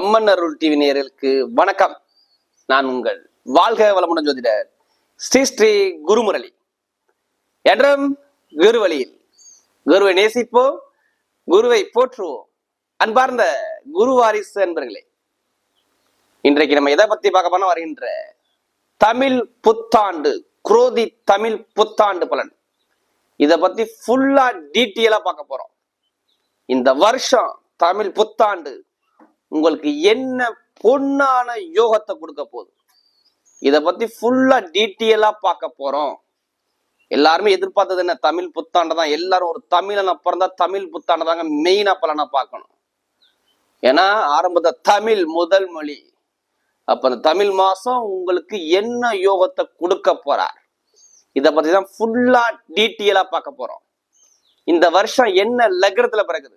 அம்மன் அருள் TV நேயர்களுக்கு வணக்கம். நான் உங்கள் வாழ்க வளமுடன் ஜோதிடர் ஸ்ரீ ஸ்ரீ குருமுரளி. என்றும் குருவழியில் குருவை நேசிப்போம் குருவை போற்றுவோம். அன்பார்ந்த குரு வாரிசு அன்பர்களே இன்றைக்கு நம்ம எதை பத்தி பார்க்க போனா வருகின்ற தமிழ் புத்தாண்டு குரோதி தமிழ் புத்தாண்டு பலன். இத பத்தி ஃபுல்லா டீட்டெயிலா பார்க்க போறோம். இந்த வருஷம் தமிழ் புத்தாண்டு உங்களுக்கு என்ன பொன்னான யோகத்தை கொடுக்க போகுது? இதை பத்தி ஃபுல்லா டீட்டெயிலா பார்க்க போறோம். எல்லாருமே எதிர்பார்த்தது என்ன? தமிழ் புத்தாண்டு தான். எல்லாரும் ஒரு தமிழனை பிறந்தா தமிழ் புத்தாண்டு தாங்க மெயினா பலனா பார்க்கணும். ஏன்னா ஆரம்பத்தை தமிழ் முதல் மொழி. அப்ப அந்த தமிழ் மாசம் உங்களுக்கு என்ன யோகத்தை கொடுக்க போறார்? இதை பத்தி தான் ஃபுல்லா டீட்டெயிலா பார்க்க போறோம். இந்த வருஷம் என்ன லக்னத்துல பிறகுது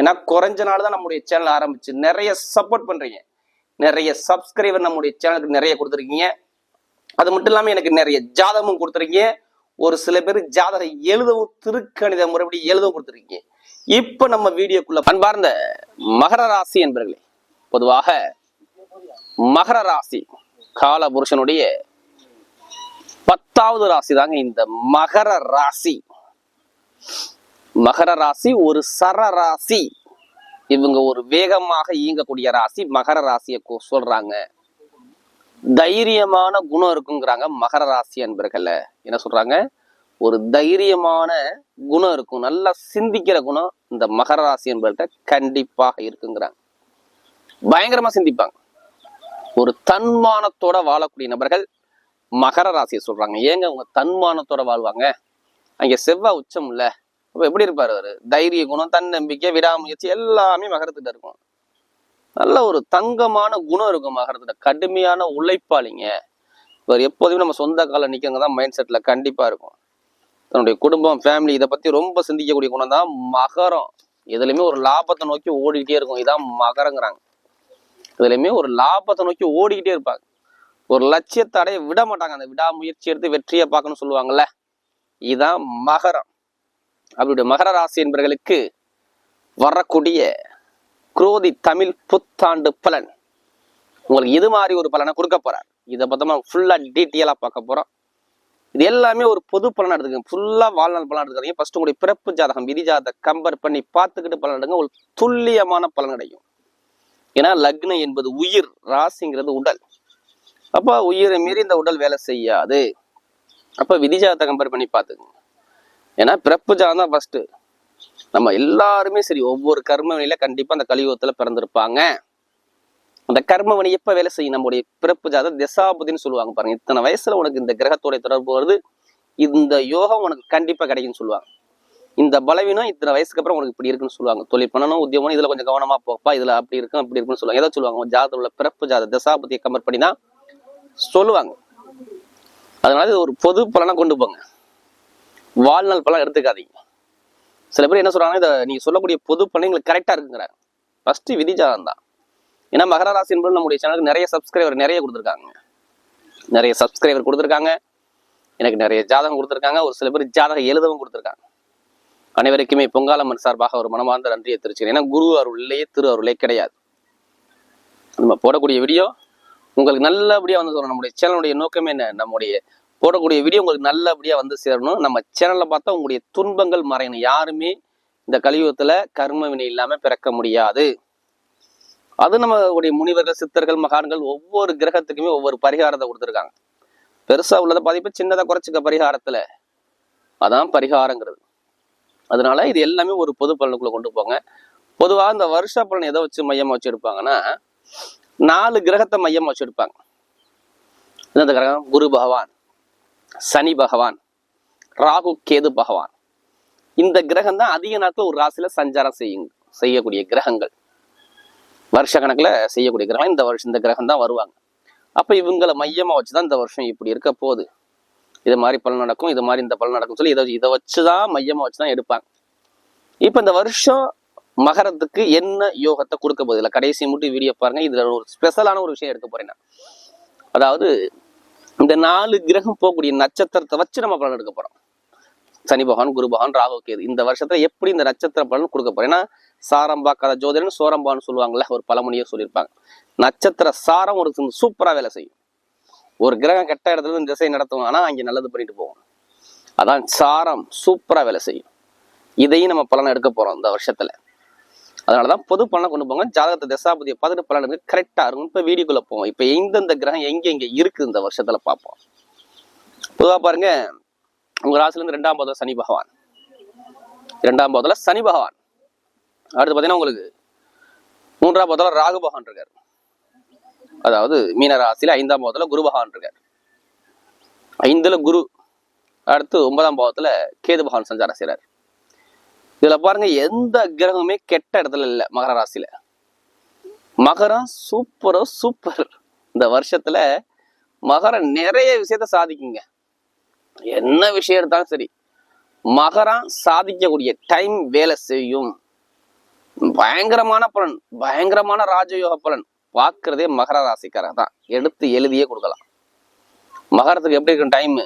ஏன்னா குறைஞ்ச நாள் தான் நம்முடைய சேனல் ஆரம்பிச்சு. நிறைய சப்போர்ட் பண்றீங்க. நிறைய சப்ஸ்கிரைபர் நம்முடைய சேனலுக்கு நிறைய கொடுத்துருக்கீங்க. அது மட்டும் இல்லாமல் எனக்கு நிறைய ஜாதகமும் கொடுத்துருக்கீங்க. ஒரு சில பேர் ஜாதகம் எழுதவும் திருக்கணித முறைப்படி எழுதவும் கொடுத்துருக்கீங்க. இப்போ நம்ம வீடியோக்குள்ள பண்பார்ந்த மகர ராசி என்பர்களே பொதுவாக மகர ராசி கால புருஷனுடைய பத்தாவது ராசி தாங்க இந்த மகர ராசி. மகர ராசி ஒரு சர ராசி. இவங்க ஒரு வேகமாக இயங்கக்கூடிய ராசி. மகர ராசியை சொல்றாங்க. தைரியமான குணம் இருக்குங்கிறாங்க மகர ராசி அன்பர்கள்ல என்ன சொல்றாங்க? ஒரு தைரியமான குணம் இருக்கும். நல்லா சிந்திக்கிற குணம் இந்த மகர ராசி என்பவர்கிட்ட கண்டிப்பாக இருக்குங்கிறாங்க. பயங்கரமா சிந்திப்பாங்க. ஒரு தன்மானத்தோட வாழக்கூடிய நபர்கள் மகர ராசியை சொல்றாங்க. ஏங்க அவங்க தன்மானத்தோட வாழ்வாங்க? அங்க செவ்வாய் உச்சம் இல்லை. அப்ப எப்படி இருப்பார் அவர்? தைரிய குணம் தன்னம்பிக்கை விடாமுயற்சி எல்லாமே மகரத்துட்ட இருக்கும். நல்ல ஒரு தங்கமான குணம் இருக்கும் மகரத்துல. கடுமையான உழைப்பாளிங்க. இவர் எப்போதுமே நம்ம சொந்த கால நிற்கிறவங்க தான் மைண்ட் செட்டில் கண்டிப்பாக இருக்கும். தன்னுடைய குடும்பம் ஃபேமிலி இதை பற்றி ரொம்ப சிந்திக்கக்கூடிய குணம் தான் மகரம். எதுலையுமே ஒரு லாபத்தை நோக்கி ஓடிக்கிட்டே இருக்கும். இதான் மகரங்கிறாங்க. இதுலையுமே ஒரு லாபத்தை நோக்கி ஓடிக்கிட்டே இருப்பாங்க. ஒரு லட்சியத்தை அடைய விட மாட்டாங்க. அந்த விடாமுயற்சி எடுத்து வெற்றியை பார்க்கணும்னு சொல்லுவாங்கல்ல. இதுதான் மகரம். அவருடைய மகர ராசி என்பவர்களுக்கு வரக்கூடிய குரோதி தமிழ் புத்தாண்டு பலன். உங்களுக்கு இது மாதிரி ஒரு பலனை கொடுக்க போறார்? இதை பத்தமா ஃபுல்லா டீட்டெயிலா பார்க்க போறோம். இது எல்லாமே ஒரு பொது பலன் எடுத்துக்கங்க. ஃபுல்லா வாழ்நாள் பலன் எடுத்துக்காதீங்க. ஃபர்ஸ்ட் உங்களுடைய பிறப்பு ஜாதகம் விதி ஜாதகம் கம்பேர் பண்ணி பார்த்துக்கிட்டு பலன் எடுங்க. ஒரு துல்லியமான பலன் கிடைக்கும். ஏன்னா லக்னம் என்பது உயிர் ராசிங்கிறது உடல். அப்போ உயிரை மீறி இந்த உடல் வேலை செய்யாது. அப்போ விதி ஜாதகத்தை கம்பேர் பண்ணி பார்த்துக்கோங்க. ஏன்னா பிறப்பு ஜாதம் தான் ஃபர்ஸ்ட் நம்ம எல்லாருமே சரி ஒவ்வொரு கர்ம கண்டிப்பா அந்த கலியுகத்துல பிறந்திருப்பாங்க. அந்த கர்மவனி எப்ப வேலை செய்யும்? நம்முடைய பிறப்பு ஜாதகம் திசாபதின்னு சொல்லுவாங்க பாருங்க. இத்தனை வயசுல உனக்கு இந்த கிரகத்தோட தொடர்பு வருது. இந்த யோகம் உனக்கு கண்டிப்பா கிடைக்கும்னு சொல்லுவாங்க. இந்த பலவீனம் இத்தனை வயசுக்கு அப்புறம் உனக்கு இப்படி இருக்குன்னு சொல்லுவாங்க. தொழில் பண்ணணும் உத்தியோகம் இதுல கொஞ்சம் கவனமா போப்பா இதுல அப்படி இருக்கும் அப்படி இருக்குன்னு சொல்லுவாங்க. ஏதோ சொல்லுவாங்க. உங்க ஜாதகம் உள்ள பிறப்பு ஜாத திசாபதியை கம்பேர் பண்ணி தான் சொல்லுவாங்க. அதனால இது ஒரு பொது பலனா கொண்டு போங்க. வாழ்நாள் பழம் எடுத்துக்காதீங்க. சில பேர் என்ன சொல்றாங்கன்னா இதை நீங்க சொல்லக்கூடிய பொது பலன் எங்களுக்கு கரெக்டா இருக்குங்கிற ஃபர்ஸ்ட் விதிஜாதம் தான் ஏன்னா மகர ராசி என்பது நம்முடைய சேனலுக்கு நிறைய சப்ஸ்கிரைபர் நிறைய கொடுத்துருக்காங்க. நிறைய சப்ஸ்கிரைபர் கொடுத்துருக்காங்க. எனக்கு நிறைய ஜாதகம் கொடுத்துருக்காங்க. ஒரு சில பேர் ஜாதகம் எழுதவும் கொடுத்துருக்காங்க. அனைவருக்குமே பொங்காலம்மன் சார்பாக ஒரு மனமார்ந்த நன்றியை தெரிவிச்சுக்கிறேன். ஏன்னா குரு அருள்லேயே திரு அருளே கிடையாது. நம்ம போடக்கூடிய வீடியோ உங்களுக்கு நல்லபடியா வந்து சொல்லணும் நம்முடைய சேனலுடைய நோக்கமே என்ன? நம்முடைய போடக்கூடிய வீடியோ உங்களுக்கு நல்லபடியாக வந்து சேரணும். நம்ம சேனலில் பார்த்தா உங்களுடைய துன்பங்கள் மறையணும். யாருமே இந்த கலியுகத்தில் கர்ம வினை இல்லாமல் பிறக்க முடியாது. அது நம்மளுடைய முனிவர்கள் சித்தர்கள் மகான்கள் ஒவ்வொரு கிரகத்துக்குமே ஒவ்வொரு பரிகாரத்தை கொடுத்துருக்காங்க. பெருசாக உள்ளதை பாதிப்பு சின்னதாக குறைச்சிக்க பரிகாரத்தில். அதான் பரிகாரங்கிறது. அதனால இது எல்லாமே ஒரு பொது பலனுக்குள்ளே கொண்டு போங்க. பொதுவாக இந்த வருஷ பலன் எதை வச்சு மையமாக வச்சுருப்பாங்கன்னா நாலு கிரகத்தை மையமாக வச்சுருப்பாங்க இந்த கிரகம்? குரு பகவான். சனி பகவான் ராகு கேது பகவான். இந்த கிரகம் தான் அதிக நாட்கள் ஒரு ராசியில சஞ்சாரம் செய்யும் செய்யக்கூடிய கிரகங்கள். வருஷ கணக்குல செய்யக்கூடிய கிரகம் இந்த வருஷம் இந்த கிரகம் தான் வருவாங்க. அப்ப இவங்களை மையமா வச்சுதான் இந்த வருஷம் இப்படி இருக்க போகுது. இது மாதிரி பலன் நடக்கும் இது மாதிரி இந்த பலன் நடக்கும் சொல்லி இதை இதை வச்சுதான் மையமா வச்சுதான் எடுப்பாங்க. இப்ப இந்த வருஷம் மகரத்துக்கு என்ன யோகத்தை கொடுக்க போகுது? இல்லை கடைசி மட்டும் வீடியோ பாருங்க. இதுல ஒரு ஸ்பெஷலான ஒரு விஷயம் எடுக்க போறேன் அதாவது இந்த நாலு கிரகம் போகக்கூடிய நட்சத்திரத்தை வச்சு நம்ம பலன் எடுக்க போறோம். சனி பகவான் குரு பகவான் ராகு கேது. இந்த வருஷத்துல எப்படி இந்த நட்சத்திர பலன் கொடுக்க போறோம்? ஏன்னா சாரம் பார்க்காத ஜோதிடன் சோரம்பான்னு சொல்லுவாங்கல்ல ஒரு பழமொழியை சொல்லியிருப்பாங்க. நட்சத்திர சாரம் ஒரு சூப்பரா வேலை செய்யும். ஒரு கிரகம் கெட்ட இடத்துல இந்த திசை நடத்தும் ஆனா அங்க நல்லது பண்ணிட்டு போவோம் அதான் சாரம் சூப்பரா வேலை செய்யும். இதையும் நம்ம பலன் எடுக்க போறோம் இந்த வருஷத்துல. அதனாலதான் பொது பலனை கொண்டு போங்க. ஜாதகத்தை தசாபதியை பார்த்துட்டு பலன் எடுக்க கரெக்டா இருக்கும். இப்ப வீடியோக்குள்ள போவோம். இப்ப எந்தெந்த கிரகம் எங்க எங்க இருக்கு இந்த வருஷத்துல பார்ப்போம். பொதுவா பாருங்க உங்க ராசில இருந்து ரெண்டாம் பாதம் சனி பகவான். இரண்டாம் பாதத்துல சனி பகவான். அடுத்து பாத்தீங்கன்னா உங்களுக்கு மூன்றாம் பாதத்துல ராகு பகவான் இருக்காரு. அதாவது மீன ராசியில ஐந்தாம் பாவத்துல குரு பகவான் இருக்கார். ஐந்துல குரு அடுத்து ஒன்பதாம் பாவத்துல கேது பகவான் சஞ்சாரம் செய்றார். இதுல பாருங்க எந்த கிரகமே கெட்ட இடத்துல இல்ல மகர ராசியில. மகரம் சூப்பரோ சூப்பர் இந்த வருஷத்துல மகரம் நிறைய விஷயத்த சாதிக்குங்க. என்ன விஷயம் எடுத்தாலும் சரி மகரம் சாதிக்கக்கூடிய டைம் வேலை செய்யும். பயங்கரமான பலன் பயங்கரமான ராஜயோக பலன். பார்க்கறதே மகர ராசிக்காரர் தான். எடுத்து எழுதியே கொடுக்கலாம். மகரத்துக்கு எப்படி இருக்கும் டைம்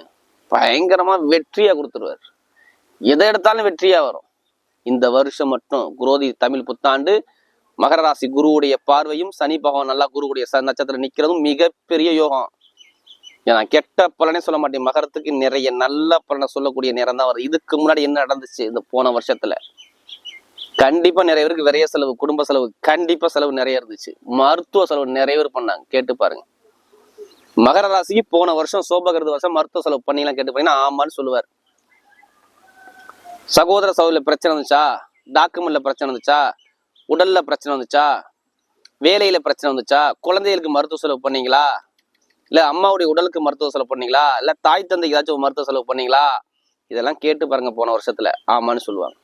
பயங்கரமா வெற்றியா கொடுத்துருவார். எதை எடுத்தாலும் வெற்றியா வரும். இந்த வருஷம் மட்டும் குரோதி தமிழ் புத்தாண்டு. மகர ராசி குருவுடைய பார்வையும் சனி பகவான் நல்லா குருவுடைய ச- நட்சத்திரம் நிற்கிறதும் மிகப்பெரிய யோகம். ஏன்னா கெட்ட பலனே சொல்ல மாட்டேன். மகரத்துக்கு நிறைய நல்ல பலனை சொல்லக்கூடிய நேரம் தான் வருது. இதுக்கு முன்னாடி என்ன நடந்துச்சு இந்த போன வருஷத்துல? கண்டிப்பா நிறைய பேருக்கு விரைய செலவு குடும்ப செலவு கண்டிப்பா செலவு நிறைய இருந்துச்சு. மருத்துவ செலவு நிறைய பேர் பண்ணாங்க. கேட்டு பாருங்க. மகர ராசிக்கு போன வருஷம் சோபகிருத வருஷம் மருத்துவ செலவு பண்ணிலாம் கேட்டு பாத்தீங்கன்னா ஆமான்னு சொல்லுவார். சகோதர சகோதரில் பிரச்சனை வந்துச்சா? டாக்குமெண்ட்ல பிரச்சனை வந்துச்சா? உடல்ல பிரச்சனை வந்துச்சா? வேலையில பிரச்சனை வந்துச்சா? குழந்தைகளுக்கு மருத்துவ செலவு பண்ணீங்களா? இல்ல அம்மாவுடைய உடலுக்கு மருத்துவ செலவு பண்ணீங்களா? இல்ல தாய் தந்தைக்கு ஏதாச்சும் ஒரு மருத்துவ செலவு பண்ணீங்களா? இதெல்லாம் கேட்டு பாருங்க போன வருஷத்துல. ஆமான்னு சொல்லுவாங்க.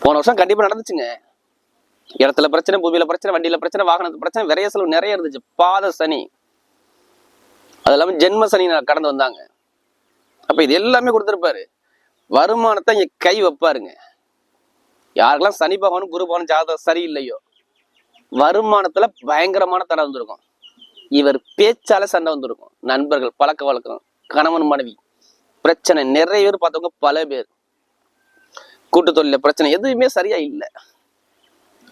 போன வருஷம் கண்டிப்பா நடந்துச்சுங்க. இடத்துல பிரச்சனை பூமியில பிரச்சனை வண்டியில பிரச்சனை வாகனத்துல பிரச்சனை விரைய செலவு நிறைய இருந்துச்சு. பாத சனி. அது இல்லாம ஜென்ம சனி கடந்து வந்தாங்க. அப்ப இது எல்லாமே கொடுத்துருப்பாரு. வருமானத்தை இங்க கை வைப்பாருங்க. யாருக்கெல்லாம் சனி பகவானும் குரு பகவானும் ஜாதகம் சரியில்லையோ வருமானத்துல பயங்கரமான தடை வந்திருக்கும். இவர் பேச்சால சண்டை வந்திருக்கும். நண்பர்கள் பழக்க வழக்கம் கணவன் மனைவி பிரச்சனை. நிறைய பேர் பார்த்தவங்க பல பேர். கூட்டு தொழில பிரச்சனை எதுவுமே சரியா இல்லை.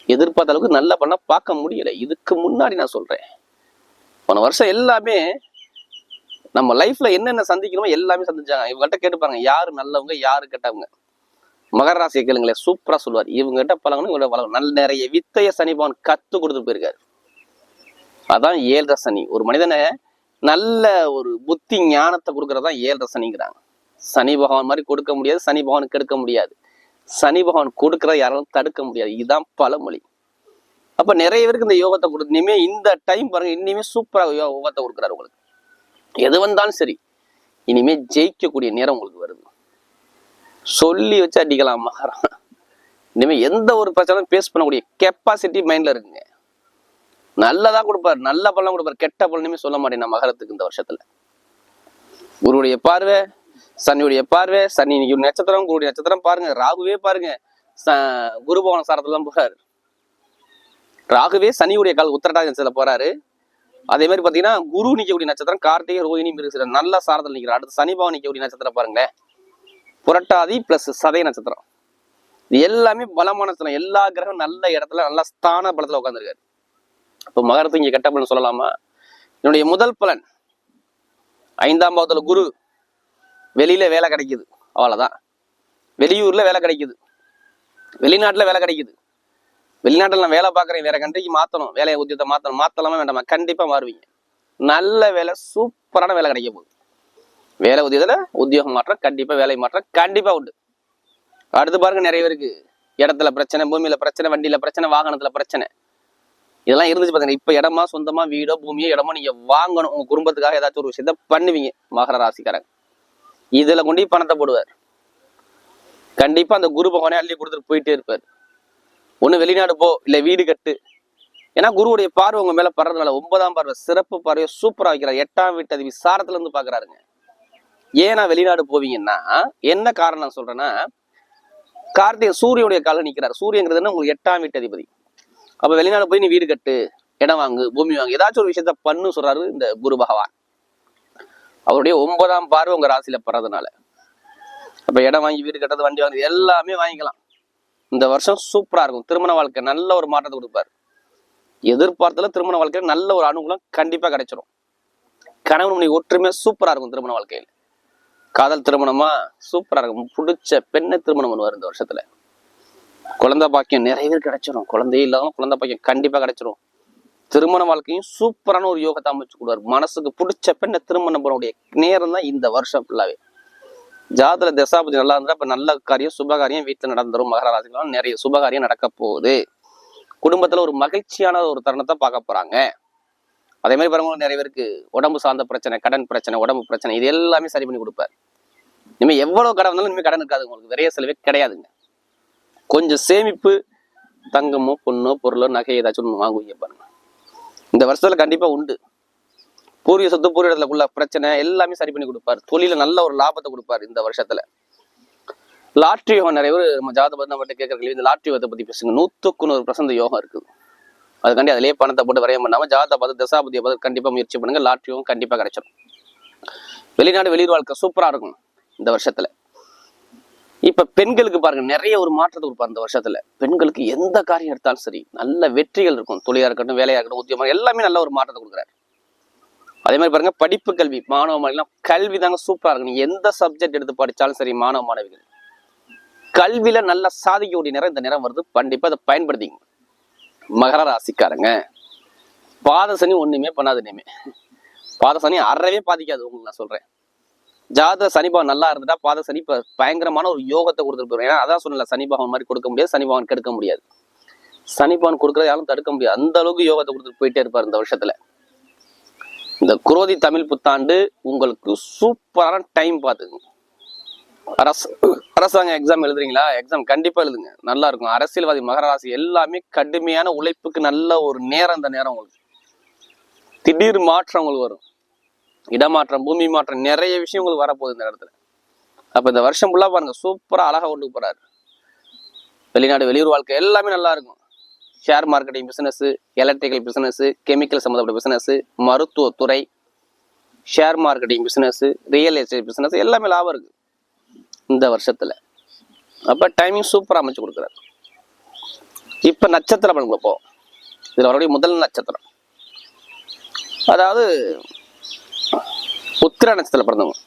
எதிர்பார்த்த அளவுக்கு நல்ல பண்ண பார்க்க முடியல. இதுக்கு முன்னாடி நான் சொல்றேன். போன வருஷம் எல்லாமே நம்ம லைஃப்ல என்னென்ன சந்திக்கணுமோ எல்லாமே சந்திச்சாங்க. இவங்கள்ட்ட கேட்டு பாருங்க யாரு நல்லவங்க யாரு கெட்டவங்க. மகர ராசியை கேளுங்களேன் சூப்பரா சொல்லுவார். இவங்ககிட்ட பழகணும் இவங்க பழகணும். நல்ல நிறைய வித்தைய சனிபவன் கத்து கொடுத்துட்டு போயிருக்காரு. அதான் ஏழரை சனி. ஒரு மனிதனை நல்ல ஒரு புத்தி ஞானத்தை கொடுக்கறதான் ஏழரை சனிங்கிறாங்க. சனி பகவான் மாதிரி கொடுக்க முடியாது சனி பகவான் கெடுக்க முடியாது. சனி பகவான் கொடுக்கறத யாராலும் தடுக்க முடியாது. இதுதான் பழமொழி. அப்ப நிறைய பேருக்கு இந்த யோகத்தை கொடுத்து இனிமே இந்த டைம் பாருங்க இனிமே சூப்பராக யோகத்தை கொடுக்குறாரு உங்களுக்கு. எது வந்தாலும் சரி இனிமே ஜெயிக்கக்கூடிய நேரம் உங்களுக்கு வருது. சொல்லி வச்சு அடிக்கலாம் மகரம். இனிமேல் எந்த ஒரு பிரச்சனையும் பேஸ் பண்ணக்கூடிய கெப்பாசிட்டி மைண்டில் இருக்குங்க நல்லதா கொடுப்பாரு நல்ல பலம் கொடுப்பாரு கெட்ட பலனுமே சொல்ல மாட்டேன் நான் மகரத்துக்கு இந்த வருஷத்துல. குருடைய பார்வை சனியுடைய பார்வை சனி இன்னைக்கு நட்சத்திரம் குருடைய நட்சத்திரம் பாருங்க ராகுவே பாருங்க. ச- குரு பவன சாரத்துல தான் போறாரு. ராகுவே சனியுடைய கால் உத்தரட்டாதி நட்சத்திரத்துல போறாரு. அதே மாதிரி பார்த்தீங்கன்னா குரு நிற்கக்கூடிய நட்சத்திரம் கார்த்திகை ரோஹிணி மிருகசிர நல்ல சாரத்தில் நிற்கிறார் அடுத்து சனிபாவம் நிற்கக்கூடிய நட்சத்திரம் பாருங்களேன். புரட்டாதி பிளஸ் சதய நட்சத்திரம். இது எல்லாமே பலமான நட்சத்திரம். எல்லா கிரகம் நல்ல இடத்துல நல்ல ஸ்தான பலத்தில் உட்காந்துருக்காரு இப்போ மகரத்து இங்கே கெட்ட பலன் சொல்லலாமா? என்னுடைய முதல் பலன் ஐந்தாம் பாவத்துல குரு வெளியில வேலை கிடைக்குது. அவ்வளோதான் வெளியூர்ல வேலை கிடைக்குது. வெளிநாட்டுல வேலை கிடைக்குது. வெளிநாட்டில் நான் வேலை பார்க்குறேன் வேற கண்ட்ரிக்கு மாற்றணும் வேலையை உத்தியத்தை மாற்றணும் மாற்றலாமா வேண்டாமா? கண்டிப்பாக மாறுவீங்க. நல்ல வேலை சூப்பரான வேலை கிடைக்க போகுது. வேலை உத்தியத்தில் உத்தியோகம் மாற்றம் கண்டிப்பாக வேலை மாற்றம் கண்டிப்பாக உண்டு. அடுத்து பாருங்க நிறைய பேருக்கு இடத்துல பிரச்சனை பூமியில் பிரச்சனை வண்டியில் பிரச்சனை வாகனத்தில் பிரச்சனை. இதெல்லாம் இருந்துச்சு பார்த்தீங்கன்னா இப்போ இடமா சொந்தமாக வீடோ பூமியோ இடமோ நீங்கள் வாங்கணும். உங்கள் குடும்பத்துக்காக ஏதாச்சும் ஒரு விஷயத்த பண்ணுவீங்க மகர ராசிக்காரங்க. இதில் கொண்டு பணத்தை போடுவார். கண்டிப்பாக அந்த குரு பகவானே அள்ளி கொடுத்துட்டு போயிட்டே இருப்பார். ஒன்று வெளிநாடு போ இல்லை வீடு கட்டு. ஏன்னா குருவுடைய பார்வை உங்க மேல படுறதுனால ஒன்பதாம் பார்வை சிறப்பு பார்வையை சூப்பரா வைக்கிறார். எட்டாம் வீட்டு அது விசாரத்துல இருந்து பாக்குறாருங்க. ஏன் நான் வெளிநாடு போவீங்கன்னா என்ன காரணம் நான் சொல்றேன்னா கார்த்திகை சூரியனுடைய கால நிற்கிறார் சூரியங்கிறது என்ன? உங்களுக்கு எட்டாம் வீட்டு அதிபதி. அப்ப வெளிநாடு போய் நீ வீடு கட்டு இடம் வாங்கு பூமி வாங்கு ஏதாச்சும் ஒரு விஷயத்த பண்ணு சொல்றாரு இந்த குரு பகவான். அவருடைய ஒன்பதாம் பார்வை உங்க ராசியில படுறதுனால. அப்ப இடம் வாங்கி வீடு கட்டுறது வண்டி வாங்குறது எல்லாமே வாங்கிக்கலாம். இந்த வருஷம் சூப்பரா இருக்கும். திருமண வாழ்க்கை நல்ல ஒரு மாற்றத்தை கொடுப்பாரு. எதிர்பார்த்தல திருமண வாழ்க்கையில நல்ல ஒரு அனுகூலம் கண்டிப்பா கிடைச்சிரும். கணவன் மணி ஒற்றுமை சூப்பரா இருக்கும் திருமண வாழ்க்கையில். காதல் திருமணமா? சூப்பரா இருக்கும். பிடிச்ச பெண்ணை திருமணம் பண்ணுவார் இந்த வருஷத்துல. குழந்தை பாக்கியம் நிறையவே கிடைச்சிடும் குழந்தையே இல்லாம குழந்தை பாக்கியம் கண்டிப்பா கிடைச்சிரும். திருமண வாழ்க்கையும் சூப்பரான ஒரு யோகத்தை அமைச்சு கொடுவார் மனசுக்கு பிடிச்ச பெண்ணை திருமணம் பண்ணக்கூடிய நேரம் தான் இந்த வருஷம் ஃபுல்லாவே ஜாதல தசாபதி நல்லா இருந்தா அப்போ நல்ல காரியம் சுபகாரியம் வீட்டில் நடந்துரும். மகர ராசிக்கலாம் நிறைய சுபகாரியம் நடக்க போகுது. குடும்பத்தில் ஒரு மகிழ்ச்சியான ஒரு தருணத்தை பார்க்க போகிறாங்க அதே மாதிரி பாருங்க நிறைய பேருக்கு உடம்பு சார்ந்த பிரச்சனை கடன் பிரச்சனை உடம்பு பிரச்சனை இது எல்லாமே சரி பண்ணி கொடுப்பார். இனிமேல் எவ்வளோ கடன் வந்தாலும் இனிமே கடன் இருக்காது உங்களுக்கு. நிறைய செலவே கிடையாதுங்க. கொஞ்சம் சேமிப்பு தங்கமோ பொண்ணோ பொருளோ நகை ஏதாச்சும் ஒன்று வாங்குவீங்க பாருங்க. இந்த வருஷத்தில் கண்டிப்பாக உண்டு. பூர்வீக சொத்து பூர்வ உள்ள பிரச்சனை எல்லாமே சரி பண்ணி கொடுப்பார். தொழில நல்ல ஒரு லாபத்தை கொடுப்பார் இந்த வருஷத்துல. லாட்ரி யோகம் நிறைய பேர் நம்ம ஜாத பத்தி நம்மகிட்ட கேட்கற கேள்வி இந்த லாட்ரி யோகத்தை பத்தி பேசுங்க. நூத்துக்கு நூறு பிரசந்த யோகம் இருக்குது. அதுக்காண்டி அதிலேயே பணத்தை போட்டு வரையம் பண்ணாம ஜாதகத்தை பார்த்து தசாபதியை பார்த்து கண்டிப்பா முயற்சி பண்ணுங்க. லாட்ரி யோகம் கண்டிப்பா கிடைச்சிடும் வெளிநாடு வெளியூர் வாழ்க்கை சூப்பரா இருக்கும் இந்த வருஷத்துல. இப்ப பெண்களுக்கு பாருங்க நிறைய ஒரு மாற்றத்தை கொடுப்பார் இந்த வருஷத்துல. பெண்களுக்கு எந்த காரியம் எடுத்தாலும் சரி நல்ல வெற்றிகள் இருக்கும். தொழிலா இருக்கட்டும் வேலையா இருக்கட்டும் உத்தியமா எல்லாமே நல்ல ஒரு மாற்றத்தை கொடுக்குறாரு. அதே மாதிரி பாருங்க படிப்பு கல்வி மாணவ மாணவிகள் கல்வி தாங்க சூப்பரா இருக்கு நீ எந்த சப்ஜெக்ட் எடுத்து படிச்சாலும் சரி மாணவ மாணவிகள். கல்வியில நல்லா சாதிக்கக்கூடிய நேரம் இந்த நேரம் வருது. கண்டிப்பா அதை பயன்படுத்திங்க மகர ராசிக்காரங்க. பாதசனி ஒண்ணுமே பண்ணாது இனிமே. பாதசனி அறவே பாதிக்காது உங்களுக்கு நான் சொல்றேன். ஜாதக சனி நல்லா இருந்துட்டா பாத சனி இப்ப பயங்கரமான ஒரு யோகத்தை கொடுத்துட்டு போயிடும் ஏன்னா அதான் சொன்னல சனி மாதிரி கொடுக்க முடியாது சனிபாவன் கெடுக்க முடியாது. சனிபாவன் பகவான் யாரும் தடுக்க முடியாது. அந்த அளவுக்கு யோகத்தை கொடுத்துட்டு போயிட்டே இருப்பார் இந்த வருஷத்துல. இந்த குரோதி தமிழ் புத்தாண்டு உங்களுக்கு சூப்பரான டைம் பார்த்துக்குங்க. அரசு அரசாங்க எக்ஸாம் எழுதுறீங்களா? எக்ஸாம் கண்டிப்பா எழுதுங்க. நல்லா இருக்கும். அரசியல்வாதி மகராசி எல்லாமே கடுமையான உழைப்புக்கு நல்ல ஒரு நேரம் இந்த நேரம் உங்களுக்கு. திடீர் மாற்றம் உங்களுக்கு வரும். இடமாற்றம் பூமி மாற்றம் நிறைய விஷயம் உங்களுக்கு வரப்போகுது இந்த இடத்துல. அப்ப இந்த வருஷம் ஃபுல்லா பாருங்க. சூப்பரா அழகா கொண்டு போறாரு. வெளிநாடு வெளியூர் வாழ்க்கை எல்லாமே நல்லா இருக்கும். Share marketing business electrical business chemical சம்மந்தப்பட்ட பிஸ்னஸ் மருத்துவத்துறை share marketing business real estate business எல்லாமே லாபம் இருக்கு இந்த வருஷத்துல. அப்போ டைமிங் சூப்பராக அமைச்சு கொடுக்குறாரு. இப்போ நட்சத்திர பலன்களை போ இதில் வரக்கூடிய முதல் நட்சத்திரம். அதாவது உத்திர நட்சத்திரத்தில் பிறந்தவங்க.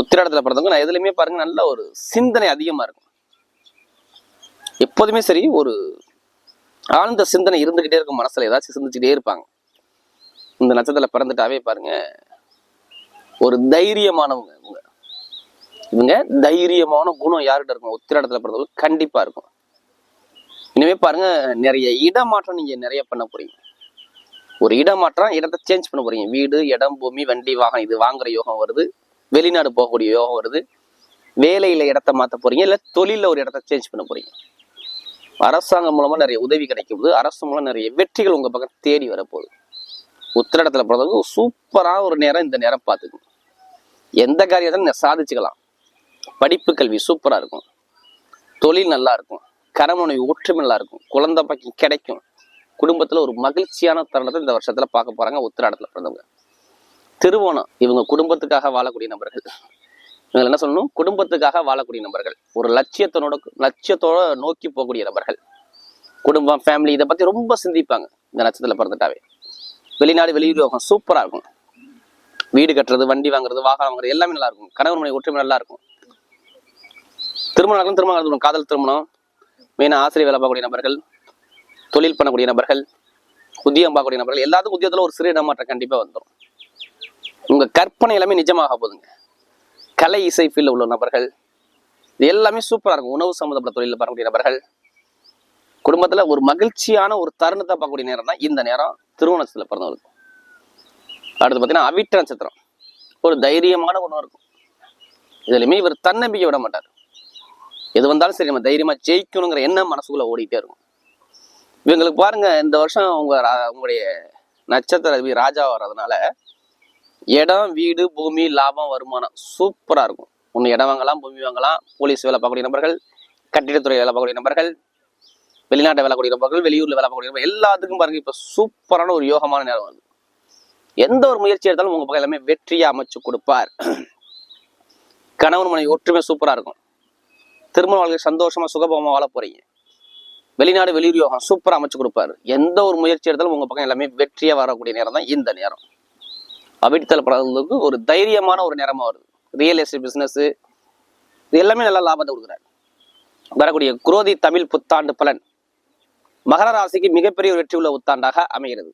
உத்திராடத்துல பிறந்தவங்க நான் எதுலையுமே பாருங்க நல்ல ஒரு சிந்தனை அதிகமாக இருக்கும். எப்போதுமே சரி ஒரு ஆழ்ந்த சிந்தனை இருந்துக்கிட்டே இருக்கும் மனசில். ஏதாச்சும் சிந்திச்சுட்டே இருப்பாங்க. இந்த நட்சத்திரத்தில் பிறந்துட்டாவே பாருங்க ஒரு தைரியமானவங்க இவங்க. இவங்க தைரியமான குணம் யார்கிட்ட இருக்கும்? உத்திராடத்துல பிறந்தவங்க கண்டிப்பாக இருக்கும். இனிமே பாருங்க நிறைய இடமாற்றம் நீங்கள் நிறைய பண்ண போறீங்க. ஒரு இடமாற்றம் இடத்தை சேஞ்ச் பண்ண போறீங்க. வீடு இடம் பூமி வண்டி வாகனம் இது வாங்குற யோகம் வருது. வெளிநாடு போகக்கூடிய யோகம் வருது. வேலையில் இடத்த மாற்ற போறீங்க இல்லை தொழிலில் ஒரு இடத்த சேஞ்ச் பண்ண போறீங்க. அரசாங்கம் மூலமா நிறைய உதவி கிடைக்கும் போது அரசு மூலம் நிறைய வெற்றிகள் உங்க பக்கம் தேடி வரப்போகுது. உத்திரடத்தில் பிறந்தவங்க சூப்பரான ஒரு நேரம் இந்த நேரம் பார்த்துக்கணும். எந்த காரியத்தையும் நீங்க சாதிச்சுக்கலாம். படிப்பு கல்வி சூப்பரா இருக்கும். தொழில் நல்லா இருக்கும். கரமுனை ஒற்றுமை நல்லா இருக்கும். குழந்தை பக்கம் கிடைக்கும். குடும்பத்துல ஒரு மகிழ்ச்சியான தருணத்தை இந்த வருஷத்துல பார்க்க போறாங்க உத்திராடத்தில் பிறந்தவங்க. திருவோணம் இவங்க குடும்பத்துக்காக வாழக்கூடிய நபர்கள். இவங்க என்ன சொல்லணும்? குடும்பத்துக்காக வாழக்கூடிய நபர்கள். ஒரு லட்சியத்தனோட லட்சியத்தோட நோக்கி போகக்கூடிய நபர்கள். குடும்பம் ஃபேமிலி இதை பத்தி ரொம்ப சிந்திப்பாங்க. இந்த நட்சத்திரத்தில் பிறந்துட்டாவே. வெளிநாடு வெளியுலோகம் சூப்பராக இருக்கும். வீடு கட்டுறது வண்டி வாங்குறது வாகனம் வாங்குறது எல்லாமே நல்லா இருக்கும். கணவன் மனைவி ஒற்றுமை நல்லா இருக்கும். திருமணம் திருமணம் காதல் திருமணம் மெயினாக ஆசிரியர் வேலை பார்க்கக்கூடிய நபர்கள் தொழில் பண்ணக்கூடிய நபர்கள் உத்தியோகம் பார்க்கக்கூடிய நபர்கள் எல்லாத்துக்கும் உத்தியோகத்துல ஒரு சிறு இடமாற்றம் கண்டிப்பாக வந்துடும் உங்கள் கற்பனை எல்லாமே நிஜமாக போதுங்க கலை இசை ஃபீல்டில் உள்ள நபர்கள் இது எல்லாமே சூப்பராக இருக்கும். உணவு சம்மந்தப்பட்ட தொழிலில் பார்க்கக்கூடிய நபர்கள் குடும்பத்தில் ஒரு மகிழ்ச்சியான ஒரு தருணத்தை பார்க்கக்கூடிய நேரம் தான் இந்த நேரம் திருவோணத்தில் பிறந்தவருக்கு அடுத்து பார்த்தீங்கன்னா அவிட்ட நட்சத்திரம். ஒரு தைரியமான குணம் இருக்கும். இதுலையுமே இவர் தன்னம்பிக்கை விட மாட்டார். எது வந்தாலும் சரி நம்ம தைரியமாக ஜெயிக்கணுங்கிற எண்ணம் மனசுக்குள்ளே ஓடிக்கிட்டே இருக்கும். இவங்களுக்கு பாருங்க இந்த வருஷம் உங்க ரா- உங்களுடைய நட்சத்திர ராஜா வர்றதுனால இடம் வீடு பூமி லாபம் வருமானம். சூப்பரா இருக்கும். ஒன்று இடம் வாங்கலாம் பூமி வாங்கலாம் போலீஸ் வேலை பார்க்கக்கூடிய நபர்கள் கட்டிடத்துறை வேலை பார்க்கக்கூடிய நபர்கள் வெளிநாட்டை வேலை கூடிய நபர்கள் வெளியூர்ல வேலை பார்க்கக்கூடிய நபர்கள் எல்லாத்துக்கும் பாருங்க இப்ப சூப்பரான ஒரு யோகமான நேரம் வருது. எந்த ஒரு முயற்சி எடுத்தாலும் உங்க பக்கம் எல்லாமே வெற்றியை அமைச்சு கொடுப்பார். கணவன் மனைவி ஒற்றுமை சூப்பரா இருக்கும். திருமண வாழ்க்கை சந்தோஷமா சுகபமா வாழ போறீங்க. வெளிநாடு வெளியூர் யோகம் சூப்பரா அமைச்சு கொடுப்பாரு. எந்த ஒரு முயற்சி எடுத்தாலும் உங்க பக்கம் எல்லாமே வெற்றியா வரக்கூடிய நேரம் தான் இந்த நேரம். அவிட்டல் படங்களுக்கு ஒரு தைரியமான ஒரு நேரமாக வருது. ரியல் எஸ்டேட் பிஸ்னஸ்ஸு இது எல்லாமே நல்ல லாபத்தை கொடுக்குறாரு. வரக்கூடிய குரோதி தமிழ் புத்தாண்டு பலன். மகர ராசிக்கு மிகப்பெரிய ஒரு வெற்றி உள்ள புத்தாண்டாக அமைகிறது.